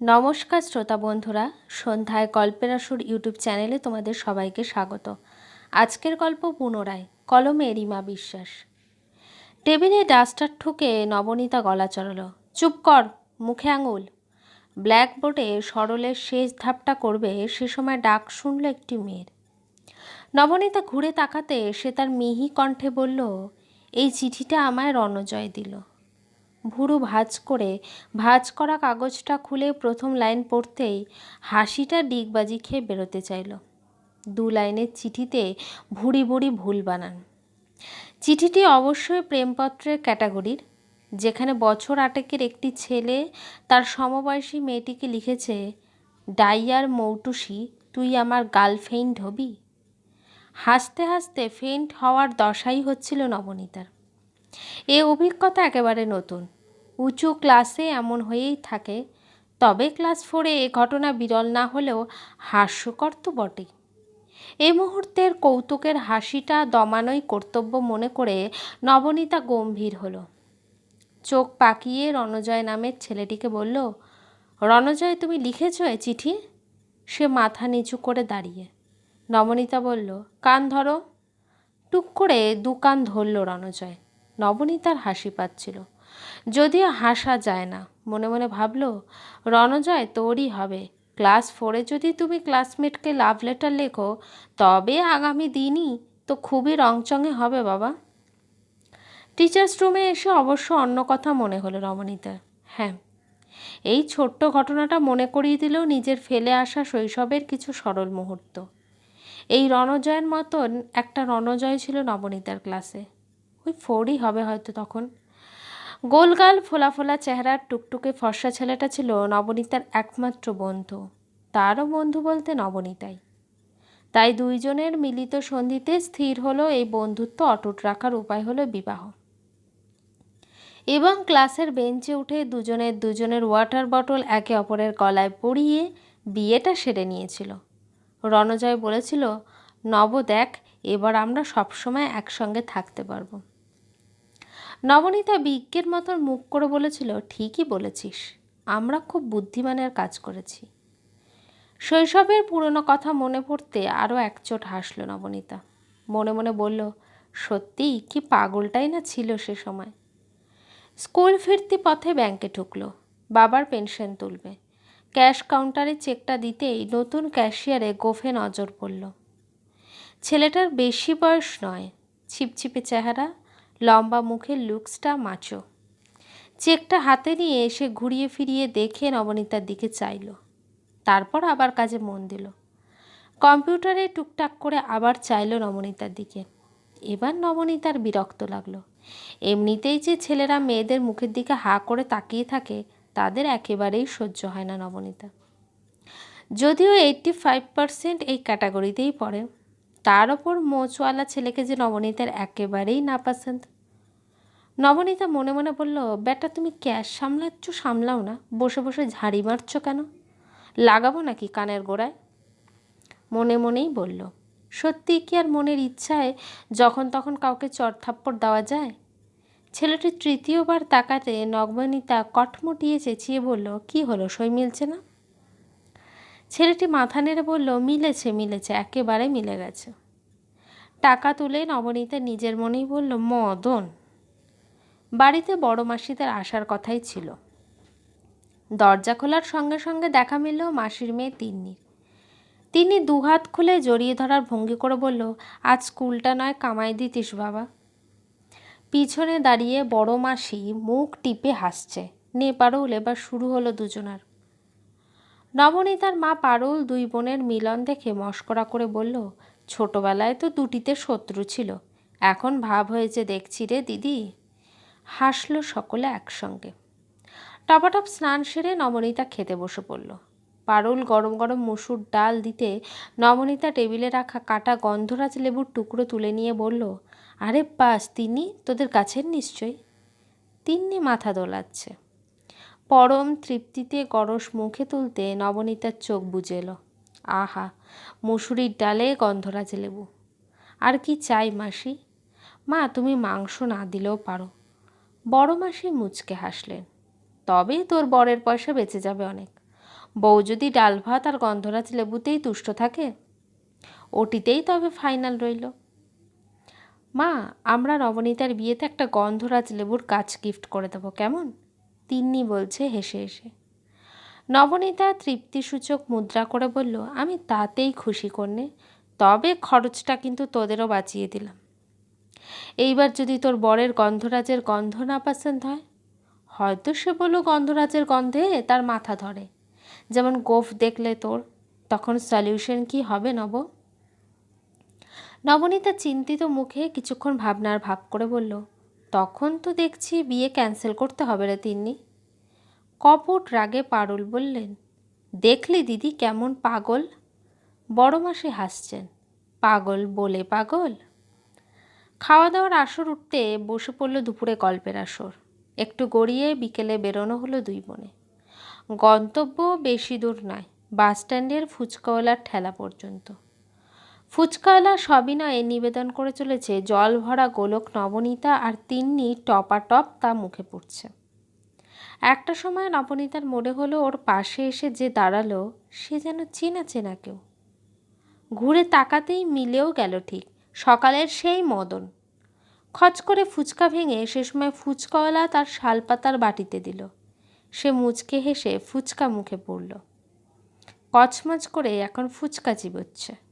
নমস্কার শ্রোতা বন্ধুরা, সন্ধ্যায় গল্পের আসর ইউটিউব চ্যানেলে তোমাদের সবাইকে স্বাগত। আজকের গল্প পুনরায়, কলমে রিমা বিশ্বাস। টেবিলে ডাস্টার ঠুকে নবনীতা গলা চড়ালো। চুপ কর, মুখে আঙুল। ব্ল্যাকবোর্ডে সরলের শেষ ধাপটা করবে সে সময় ডাক শুনল একটি মেয়ের। নবনীতা ঘুরে তাকাতে সে তার মিহি কণ্ঠে বলল, এই চিঠিটা আমায় রণজয় দিল। ভুরু ভাজ করে, ভাজ করা কাগজটা খুলে প্রথম লাইন পড়তেই হাসিটা ডিগবাজি খেয়ে বেরোতে চাইল। দু লাইনের চিঠিতে ভুড়ি ভুড়ি ভুল বানান। চিঠিটি অবশ্যই প্রেমপত্রের ক্যাটাগরির। যেখানে বছর আটেকের একটি ছেলে তার সমবয়সী মেয়েটিকে লিখেছে ডাইয়ার মৌটুসি, তুই আমার গার্লফ্রেন্ড হবি? হাসতে হাসতে ফেন্ট হওয়ার দশাই হচ্ছিল নবনীতার। এ অভিজ্ঞতা একেবারে নতুন। উঁচু ক্লাসে এমন হয়েই থাকে। তবে ক্লাস ফোরে এ ঘটনা বিরল না হলেও হাস্যকর তো বটেই। এই মুহূর্তের কৌতুকের হাসিটা দমানোই কর্তব্য মনে করে নবনীতা গম্ভীর হলো। চোখ পাকিয়ে রণজয় নামের ছেলেটিকে বলল, রণজয়, তুমি লিখেছ এ চিঠি? সে মাথা নিচু করে দাঁড়িয়ে। নবনীতা বলল, কান ধরো। টুক করে দু কান ধরল রণজয়। নবনীতার হাসি পাচ্ছিল। যদিও হাসা যায় না। মনে মনে ভাবল, রণজয় তোরই হবে। ক্লাস ফোরে যদি তুমি ক্লাসমেটকে লাভ লেটার লেখো, তবে আগামী দিনই তো খুবই রংচঙে হবে বাবা। টিচার্স রুমে এসে অবশ্য অন্য কথা মনে হলো রমণীতার হ্যাঁ এই ছোট্ট ঘটনাটা মনে করিয়ে দিলেও নিজের ফেলে আসা শৈশবের কিছু সরল মুহূর্ত। এই রণজয়ের মতন একটা রণজয় ছিল নবনীতার ক্লাসে। ওই ফোরই হবে হয়তো তখন। গোলগাল ফোলা ফোলা চেহারার টুকটুকে ফর্সা ছেলেটা ছিল নবনীতার একমাত্র বন্ধু। তারও বন্ধু বলতে নবনীতাই। তাই দুইজনের মিলিত সন্ধিতে স্থির হলো এই বন্ধুত্ব অটুট রাখার উপায় হলো বিবাহ। এবং ক্লাসের বেঞ্চে উঠে দুজনের দুজনের ওয়াটার বটল একে অপরের গলায় পরিয়ে বিয়েটা সেরে নিয়েছিল। রণজয় বলেছিল, নব দেখ, এবার আমরা সবসময় একসঙ্গে থাকতে পারব। নবনীতা বিজ্ঞের মতন মুখ করে বলেছিল, ঠিকই বলেছিস, আমরা খুব বুদ্ধিমানের কাজ করেছি। শৈশবের পুরনো কথা মনে পড়তে আরও একচোট হাসল নবনীতা। মনে মনে বলল সত্যিই কি পাগলটাই না ছিল সে সময়? স্কুল ফিরতি পথে ব্যাংকে ঢুকলো, বাবার পেনশন তুলবে। ক্যাশ কাউন্টারে চেকটা দিতেই নতুন ক্যাশিয়ারে গোফে নজর পড়ল। ছেলেটার বেশি বয়স নয়, ছিপছিপে চেহারা লম্বা মুখের লুকসটা মাচো। চেকটা হাতে নিয়ে এসে ঘুরিয়ে ফিরিয়ে দেখে নবনীতার দিকে চাইল। তারপর আবার কাজে মন দিল। কম্পিউটারে টুকটাক করে আবার চাইল নবনীতার দিকে। এবার নবনীতার বিরক্ত লাগল। এমনিতেই যে ছেলেরা মেয়েদের মুখের দিকে হা করে তাকিয়ে থাকে, তাদের একেবারেই সহ্য হয় না নবনীতা। যদিও এইটটি ফাইভ পার্সেন্ট এই ক্যাটাগরিতেই পড়ে। তার ওপর মোচওয়ালা ছেলেকে যে নবনীতার একেবারেই না পছন্দ নবনীতা মনে মনে বলল ব্যাটা তুমি ক্যাশ সামলাচ্ছ, সামলাও না। বসে বসে ঝাড়ি মারছ কেন? লাগাবো নাকি কানের গোড়ায়? মনে মনেই বলল, সত্যি কি আর মনের ইচ্ছায় যখন তখন কাউকে চড়থাপ্পড় দেওয়া যায়? ছেলেটি তৃতীয়বার তাকাতে নগমনিতা কটমটিয়ে চেঁচিয়ে বলল, কি হলো? সই মিলছে না? ছেলেটি মাথা নেড়ে বলল, মিলেছে মিলেছে, একেবারে মিলে গেছে। টাকা তুলে নবনীতা নিজের মনেই বলল, মদন। বাড়িতে বড় মাসিদের আসার কথাই ছিল। দরজা খোলার সঙ্গে সঙ্গে দেখা মিলল মাসির মেয়ে তিন্নির তিনি দুহাত খুলে জড়িয়ে ধরার ভঙ্গি করে বলল, আজ স্কুলটা নয়, কামাই দিতিস বাবা। পিছনে দাঁড়িয়ে বড় মাসি মুখ টিপে হাসছে। নে পারুল এবার শুরু হলো দুজনার। নবনীতার মা পারুল দুই বোনের মিলন দেখে মস্করা করে বলল, ছোটবেলায় তো দুটিতে শত্রু ছিল, এখন ভাব হয়েছে দেখছি রে দিদি। হাসল সকলে একসঙ্গে। টপাটপ স্নান সেরে নবনীতা খেতে বসে পড়ল। পারুল গরম গরম মুসুর ডাল দিতে নবনীতা টেবিলে রাখা কাটা গন্ধরাজ লেবুর টুকরো তুলে নিয়ে বলল, আরে পাস তিনি তোদের কাছের নিশ্চয়ই। তিন্নি মাথা দোলাচ্ছে। পরম তৃপ্তিতে গরস মুখে তুলতে নবনীতার চোখ বুঝে এলো আহা, মুসুরির ডালে গন্ধরাজ লেবু। আর কি চাই মাসি? মা, তুমি মাংস না দিলেও পারো। বড় মাসি মুচকে হাসলেন। তবে তোর বরের পয়সা বেঁচে যাবে অনেক। বউ যদি ডাল ভাত আর গন্ধরাজ লেবুতেই তুষ্ট থাকে, ওটিতেই তবে ফাইনাল রইল। মা, আমরা নবনীতার বিয়েতে একটা গন্ধরাজ লেবুর কাজ গিফট করে দেবো, কেমন? তিন্নি বলছে হেসে হেসে। নবনীতা তৃপ্তিসূচক মুদ্রা করে বলল, আমি তাতেই খুশি করনে তবে খরচটা কিন্তু তোদেরও বাঁচিয়ে দিলাম। এইবার যদি তোর বরের গন্ধরাজের গন্ধ না পছন্দ হয়, হয়তো সে বলল গন্ধরাজের গন্ধে তার মাথা ধরে। যেমন গোফ দেখলে তোর, তখন সলিউশন কি হবে নব? নবনীতা চিন্তিত মুখে কিছুক্ষণ ভাবনার ভাব করে বলল তখন তো দেখছি বিয়ে ক্যান্সেল করতে হবে রে তিন্নি। কপট রাগে পারুল বললেন, দেখলি দিদি কেমন পাগল? বড় মাসে হাসছেন, পাগল বলে পাগল? খাওয়া দাওয়ার আসর উঠতে বসে পড়ল দুপুরে গল্পের আসর। একটু গড়িয়ে বিকেলে বেরোনো হলো দুই বোনে। গন্তব্য বেশি দূর নয় বাস স্ট্যান্ডের ফুচকাওয়ালার ঠেলা পর্যন্ত। ফুচকাওয়ালা সবিনয়ে নিবেদন করে চলেছে জল ভরা গোলক নবনীতা আর তিন্নি টপাটপ তা মুখে পড়ছে। একটা সময় নবনীতার মনে হলো ওর পাশে এসে যে দাঁড়াল, সে যেন চেনা চেনা কেউ। ঘুরে তাকাতেই মিলেও গেল ঠিক, সকালের সেই মদন। খচ করে ফুচকা ভেঙে সে সময় ফুচকাওয়ালা তার শালপাতার বাটিতে দিল। সে মুচকে হেসে ফুচকা মুখে পড়ল। কচমচ করে এখন ফুচকা চিবোচ্ছে।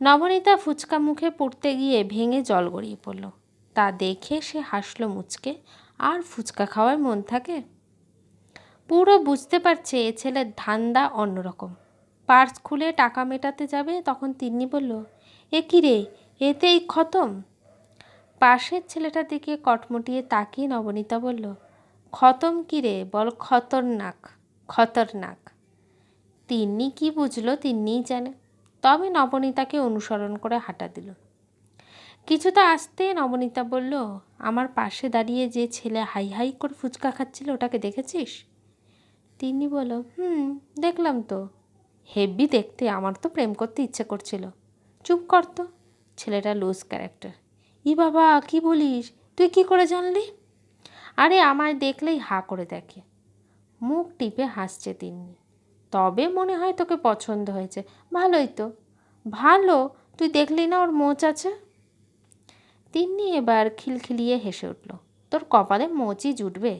নবনীতা ফুচকা মুখে পড়তে গিয়ে ভেঙে জল গড়িয়ে পড়ল। তা দেখে সে হাসলো মুচকে, আর ফুচকা খাওয়ার মন থাকে? পুরো বুঝতে পারছে এ ছেলের ধান্দা অন্যরকম। পার্স খুলে টাকা মেটাতে যাবে? তখন তিন্নি বলল, এ কী রে, এতেই খতম? পাশের ছেলেটার দিকে কটমটিয়ে তাকিয়ে নবনীতা বলল, খতম কী রে? বল খতরনাক খতরনাক। তিন্নি কি বুঝলো তিন্নিই জানে। তবে নবনীতাকে অনুসরণ করে হাঁটা দিল। কিছুটা আসতে নবনীতা বলল, আমার পাশে দাঁড়িয়ে যে ছেলে হাই হাই করে ফুচকা খাচ্ছিল, ওটাকে দেখেছিস? তিনি বলল, হুম, দেখলাম তো। হেভি দেখতে, আমার তো প্রেম করতে ইচ্ছে করছিল। চুপ কর তো, ছেলেটা লুজ ক্যারেক্টার। ই বাবা, কি বলিস? তুই কি করে জানলি? আরে, আমায় দেখলেই হা করে দেখে। মুখ টিপে হাসছে তিনি তবে মনে হয় তোকে পছন্দ হয়েছে। ভালোই তো। ভালো? তুই দেখলি না ওর মোচ আছে? তিন্নি এবার খিলখিলিয়ে হেসে উঠল, তোর কপালে মোচই জুটবে?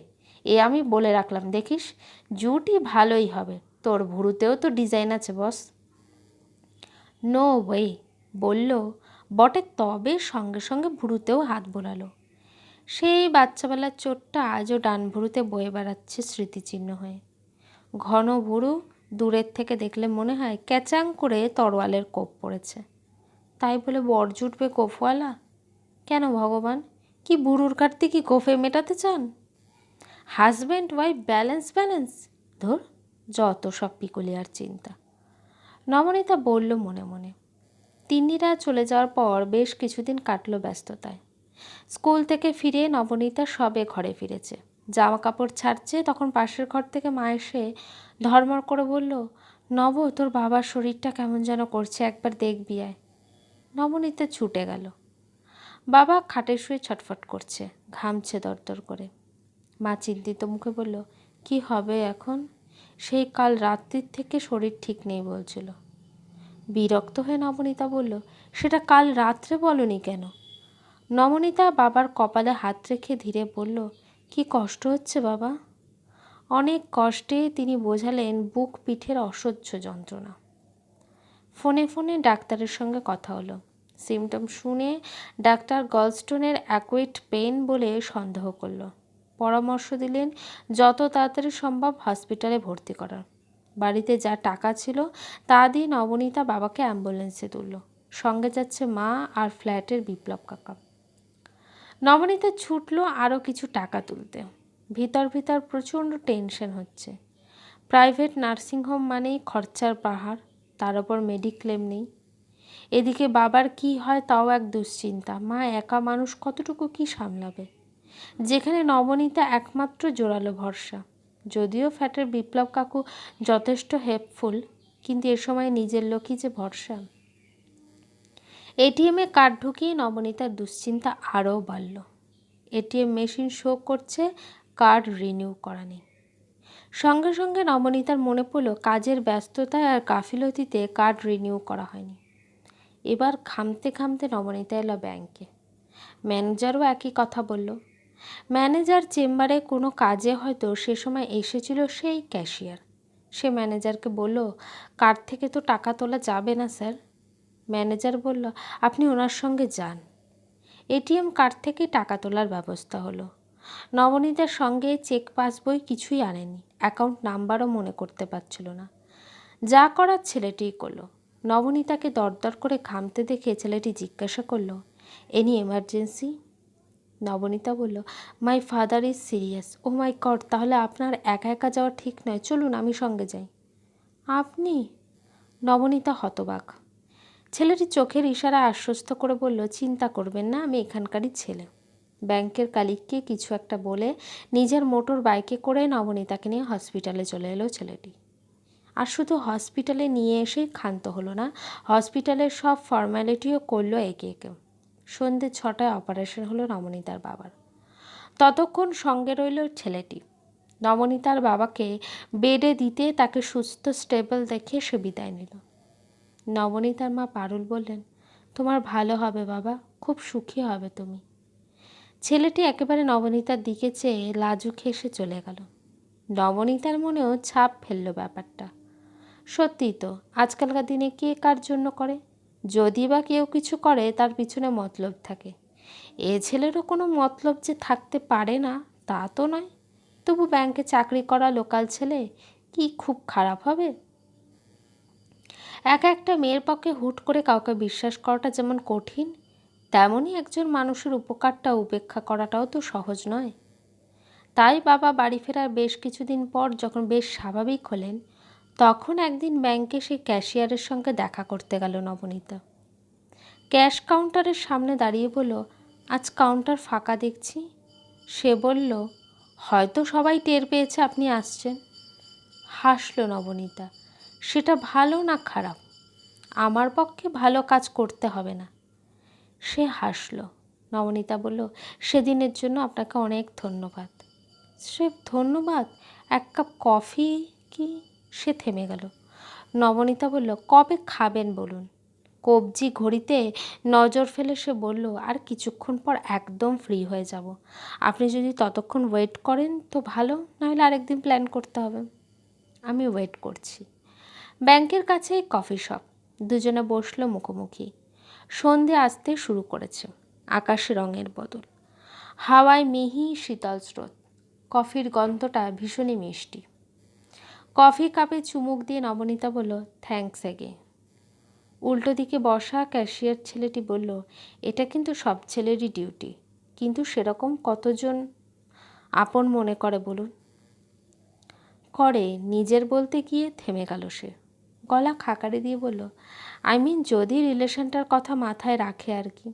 এ আমি বলে রাখলাম, দেখিস? জুটই ভালোই হবে। তোর ভুরুতেও তো ডিজাইন আছে, বস। নো ওয়ে, বলল। বটে তবে সঙ্গে সঙ্গে ভুরুতেও হাত বোলালো। সেই বাচ্চাবেলার চোটটা আজও ডান ভুরুতে বয়ে বেড়াচ্ছে স্মৃতিচিহ্ন হয়ে। ঘন ভুরু দূরের থেকে দেখলে মনে হয় ক্যাচাং করে তরোয়ালের কোপ পড়েছে। তাই বলে বর জুটবে কোফওয়ালা? কেন ভগবান? কি বুড়ুর কাটতে কি কোফে মেটাতে চান? Husband wife, balance balance? ধর, যত সব পিকুলিয়ার চিন্তা। নমনীতা বলল মনে মনে। তিন্নিরা চলে যাওয়ার পর বেশ কিছুদিন কাটল ব্যস্ততায়। স্কুল থেকে ফিরে নবনীতা সবে ঘরে ফিরেছে। জামা কাপড় ছাড়ছে, তখন পাশের ঘর থেকে মা এসে ধর্মর করে বলল, নব, তোর বাবার শরীরটা কেমন যেন করছে, একবার দেখবি আয়। নবনীতা ছুটে গেল। বাবা খাটে শুয়ে ছটফট করছে, ঘামছে দরদর করে। মা চিন্তিত মুখে বলল, কি হবে এখন? সেই কাল রাত্রির থেকে শরীর ঠিক নেই, বলছিল। বিরক্ত হয়ে নবনীতা বলল, সেটা কাল রাত্রে বলনি কেন? নবনীতা বাবার কপালে হাত রেখে ধীরে বলল কি কষ্ট হচ্ছে বাবা? অনেক কষ্টে তিনি বোঝালেন বুক পিঠের অসহ্য যন্ত্রণা। ফোনে ফোনে ডাক্তারের সঙ্গে কথা হলো। সিমটম শুনে ডাক্তার গলস্টোনের অ্যাকুইট পেন বলে সন্দেহ করল। পরামর্শ দিলেন যত তাড়াতাড়ি সম্ভব হসপিটালে ভর্তি করার। বাড়িতে যা টাকা ছিল তা দিয়ে নবনীতা বাবাকে অ্যাম্বুলেন্সে তুলল। সঙ্গে যাচ্ছে মা আর ফ্ল্যাটের বিপ্লব কাকা। নবনীতা ছুটলো আরও কিছু টাকা তুলতে। ভিতর ভিতর প্রচণ্ড টেনশন হচ্ছে। প্রাইভেট নার্সিংহোম মানেই খরচার পাহাড়, তার ওপর মেডিক্লেম নেই। এদিকে বাবার কি হয় তাও এক দুশ্চিন্তা। মা একা মানুষ কতটুকু কি সামলাবে? যেখানে নবনীতা একমাত্র জোরালো ভরসা। যদিও ফ্যাটের বিপ্লব কাকু যথেষ্ট হেল্পফুল, কিন্তু এ সময় নিজের লোকই যে ভরসা। এটিএমে কার্ড ঢুকিয়ে নবনীতার দুশ্চিন্তা আরও বাড়ল। এটিএম মেশিন শো করছে, কার্ড রিনিউ করা নেই। সঙ্গে সঙ্গে নবনীতার মনে পড়ল, কাজের ব্যস্ততায় আর গাফিলতিতে কার্ড রিনিউ করা হয়নি। এবার খামতে খামতে নবনীতা এলো ব্যাংকে। ম্যানেজারও একই কথা বলল। ম্যানেজার চেম্বারে কোনো কাজে হয়তো সে সময় এসেছিল সেই ক্যাশিয়ার। সে ম্যানেজারকে বলল, কার্ড থেকে তো টাকা তোলা যাবে না, স্যার। ম্যানেজার বলল, আপনি ওনার সঙ্গে যান। এটিএম কার্ড থেকে টাকা তোলার ব্যবস্থা হলো। নবনীতার সঙ্গে চেক পাসবই কিছুই আনেনি, অ্যাকাউন্ট নাম্বারও মনে করতে পারছিল না। যা করার ছেলেটিই করল। নবনীতাকে দরদর করে ঘামতে দেখে ছেলেটি জিজ্ঞাসা করল এনি এমার্জেন্সি? নবনীতা বলল my father is serious oh my god তাহলে আপনার একা একা যাওয়া ঠিক নয়। চলুন, আমি সঙ্গে যাই। আপনি? নবনীতা হতবাক। ছেলেটি চোখের ইশারা আশ্বস্ত করে বলল, চিন্তা করবেন না, আমি এখানকারই ছেলে। ব্যাংকের কালিককে কিছু একটা বলে নিজের মোটর বাইকে করে নবনীতাকে নিয়ে হসপিটালে চলে এলো ছেলেটি। আর শুধু হসপিটালে নিয়ে এসেই ক্ষান্ত হলো না, হসপিটালের সব ফর্ম্যালিটিও করল একে একে। সন্ধ্যে ছটায় অপারেশন হলো নবনীতার বাবার। ততক্ষণ সঙ্গে রইল ছেলেটি। নবনীতার বাবাকে বেডে দিতে তাকে সুস্থ, স্টেবল দেখে সে বিদায় নিল। নবনীতার মা পারুল বললেন, তোমার ভালো হবে বাবা, খুব সুখী হবে তুমি। ছেলেটি একেবারে নবনীতার দিকে চেয়ে লাজুক হেসে চলে গেল। নবনীতার মনেও ছাপ ফেলল ব্যাপারটা। সত্যিই তো, আজকালকার দিনে কে কার জন্য করে? যদি বা কেউ কিছু করে, তার পিছনে মতলব থাকে। এ ছেলেরও কোনো মতলব যে থাকতে পারে না, তা তো নয়। তবু ব্যাংকে চাকরি করা লোকাল ছেলে কি খুব খারাপ হবে? এক একটা মেয়ের পক্ষে হুট করে কাউকে বিশ্বাস করাটা যেমন কঠিন, তেমনই একজন মানুষের উপকারটা উপেক্ষা করাটাও তো সহজ নয়। তাই বাবা বাড়ি ফেরার বেশ কিছুদিন পর যখন বেশ স্বাভাবিক হলেন, তখন একদিন ব্যাংকে সেই ক্যাশিয়ারের সঙ্গে দেখা করতে গেল নবনীতা। ক্যাশ কাউন্টারের সামনে দাঁড়িয়ে বলল, আজ কাউন্টার ফাঁকা দেখছি। সে বলল, হয়তো সবাই টের পেয়েছে আপনি আসছেন। হাসলো নবনীতা। সেটা ভালো না খারাপ? আমার পক্ষে ভালো কাজ করতে হবে না। সে হাসলো। নবনীতা বলল, সেদিনের জন্য আপনাকে অনেক ধন্যবাদ। সে ধন্যবাদ? এক কাপ কফি কি? সে থেমে গেল। নবনীতা বলল, কবে খাবেন বলুন? কবজি ঘড়িতে নজর ফেলে সে বলল, আর কিছুক্ষণ পর একদম ফ্রি হয়ে যাব। আপনি যদি ততক্ষণ ওয়েট করেন তো ভালো, নাহলে আরেকদিন প্ল্যান করতে হবে। আমি ওয়েট করছি। ব্যাংকের কাছেই কফি শপ। দুজনে বসল মুখোমুখি। সন্ধে আসতে শুরু করেছে, আকাশে রঙের বদল। হাওয়ায় মিহি শীতল স্রোত। কফির গন্ধটা ভীষণই মিষ্টি। কফি কাপে চুমুক দিয়ে নবনীতা বলল থ্যাঙ্কস এগে উল্টো দিকে বসা ক্যাশিয়ার ছেলেটি বলল, এটা কিন্তু সব ছেলেরই ডিউটি। কিন্তু সেরকম কতজন আপন মনে করে বলুন? করে নিজের বলতে গিয়ে থেমে গেল সে। গলা খাকারি দিয়ে বলল আই মিন যদি রিলেশনটার কথা মাথায় রাখে আর কি।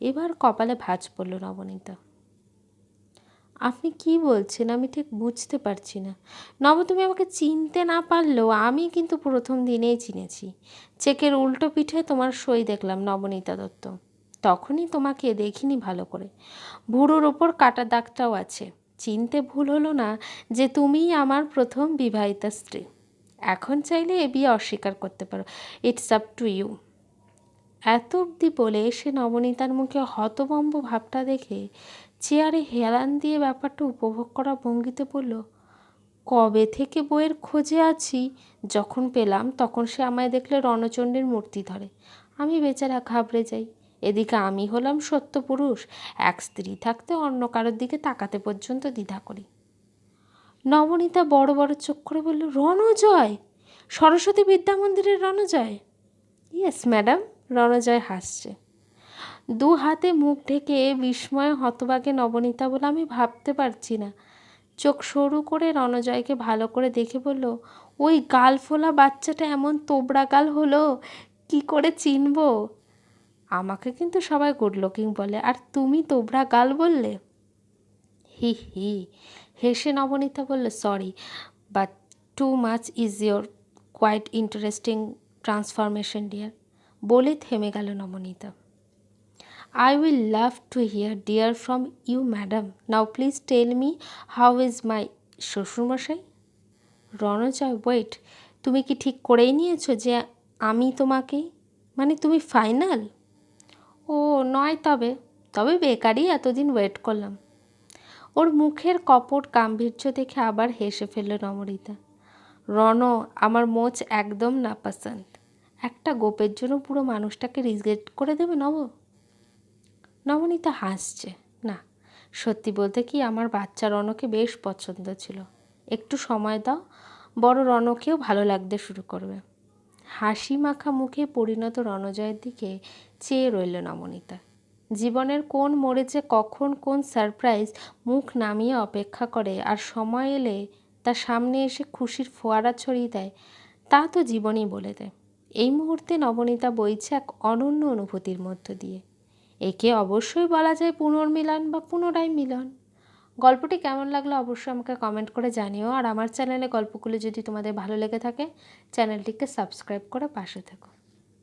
এবার কপালে ভাঁজ পড়ল নবনীতা। আপনি কি বলছেন? আমি ঠিক বুঝতে পারছি না। নব, তুমি আমাকে চিনতে না পারলেও আমি কিন্তু প্রথম দিনেই চিনেছি। চেকের উল্টো পিঠে তোমার সই দেখলাম নবনীতা দত্ত। তখনই তোমাকে দেখিনি ভালো করে। ভুরুর ওপর কাটা দাগটাও আছে। চিনতে ভুল হলো না যে তুমিই আমার প্রথম বিবাহিতা স্ত্রী। এখন চাইলে এ বিয়ে অস্বীকার করতে পারো। ইটস আপ টু ইউ এত অবধি বলে সে নবনীতার মুখে হতবম্ব ভাবটা দেখে চেয়ারে হেলান দিয়ে ব্যাপারটা উপভোগ করা ভঙ্গিতে বলল, কবে থেকে বইয়ের খোঁজে আছি? যখন পেলাম তখন সে আমায় দেখলে রণচণ্ডের মূর্তি ধরে। আমি বেচারা ঘাবড়ে যাই। এদিকে আমি হলাম সত্য পুরুষ এক স্ত্রী থাকতে অন্য কারোর দিকে তাকাতে পর্যন্ত দ্বিধা করি। নবনীতা বড় বড় চোখ করে বলল, রণজয়! সরস্বতী বিদ্যা মন্দিরের রণজয়? ইয়েস ম্যাডাম রণজয় হাসছে। দু হাতে মুখ ঢেকে বিস্ময় হতবাগে নবনীতা বলে, আমি ভাবতে পারছি না। চোখ সরু করে রণজয়কে ভালো করে দেখে বলল, ওই গাল ফোলা বাচ্চাটা এমন তোবড়া গাল হলো, কি করে চিনব? আমাকে কিন্তু সবাই গুড লুকিং বলে, আর তুমি তোবড়া গাল বললে? হি হি হেসে নবনীতা বলল sorry but too much is your quite interesting transformation dear বলে থেমে গেল Nabanita. I will love to hear dear from you madam now please tell me how is my শ্বশুরমশাই? রণজয় ওয়েট তুমি কি ঠিক করেই নিয়েছো যে আমি তোমাকে মানে তুমি ফাইনাল ও, নয় তবে তবে বেকারই এতদিন ওয়েট করলাম। ওর মুখের কপট গাম্ভীর্য দেখে আবার হেসে ফেলল নমরিতা রণ, আমার মোচ একদম না পছন্দ একটা গোপের জন্য পুরো মানুষটাকে রিজেক্ট করে দেবে নব? নবনীতা হাসছে। না, সত্যি বলতে কি আমার বাচ্চা রণকে বেশ পছন্দ ছিল। একটু সময় দাও, বড় রণকেও ভালো লাগতে শুরু করবে। হাসি মাখা মুখে পরিণত রণজয়ের দিকে চেয়ে রইল নমনীতা। জীবনের কোন মোড়ে যে কখন কোন সারপ্রাইজ মুখ নামিয়ে অপেক্ষা করে, আর সময় এলে তার সামনে এসে খুশির ফোয়ারা ছড়িয়ে দেয়। তা তো জীবনই বলে দেয়। এই মুহূর্তে নবনীতা বইছে এক অনন্য অনুভূতির মধ্য দিয়ে। একে অবশ্যই বলা যায় পুনর্মিলন বা পুনরায় মিলন। গল্পটি কেমন লাগল অবশ্যই আমাকে কমেন্ট করে জানিও, আর আমার চ্যানেলে গল্পগুলো যদি তোমাদের ভালো লেগে থাকে চ্যানেলটিকে সাবস্ক্রাইব করে পাশে থেকো।